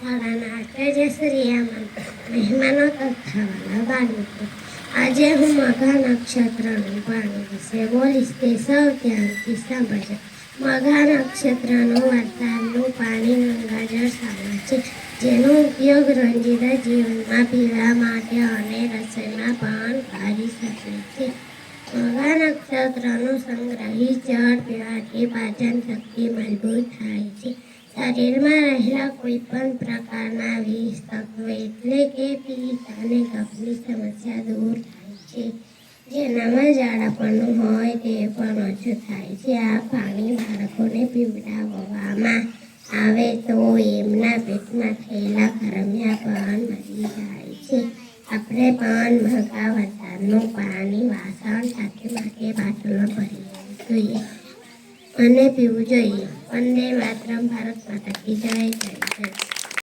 શાળાના આચાર્યશ્રીયામાં મહેમાનો તથા વાલા બાળકો. આજે હું મઘા નક્ષત્રનું પાણી વિશે બોલીશ. તે સૌ ત્યાંથી સાંભળજો. મઘા નક્ષત્રનું વરસાદનું પાણી ગંગાજળ સારા છે, જેનો ઉપયોગ રોજિંદા જીવનમાં પીવા માટે અને રસોઈમાં પણ કરી શકે છે. મઘા નક્ષત્રનું સંગ્રહિત જળ પીવાથી પાચન શક્તિ મજબૂત થાય છે. શરીરમાં રહેલા કોઈ પણ પ્રકારના વિષ તત્વો એટલે કે અને કફની સમસ્યા દૂર થાય છે. જેનામાં ઝાડાપણું હોય તે પણ ઓછું થાય છે. આ પાણી બાળકોને પીવડાવવામાં આવે તો એમના પેટમાં થયેલા ખરમિયા પણ મરી જાય છે. આપણે પણ ભગાવતાનું પાણી વાસણ સાથે માટે બાટલો ભરી જોઈએ અને પીવું જોઈએ. વંદે માતરમ ભારત માતા કી જય જય જય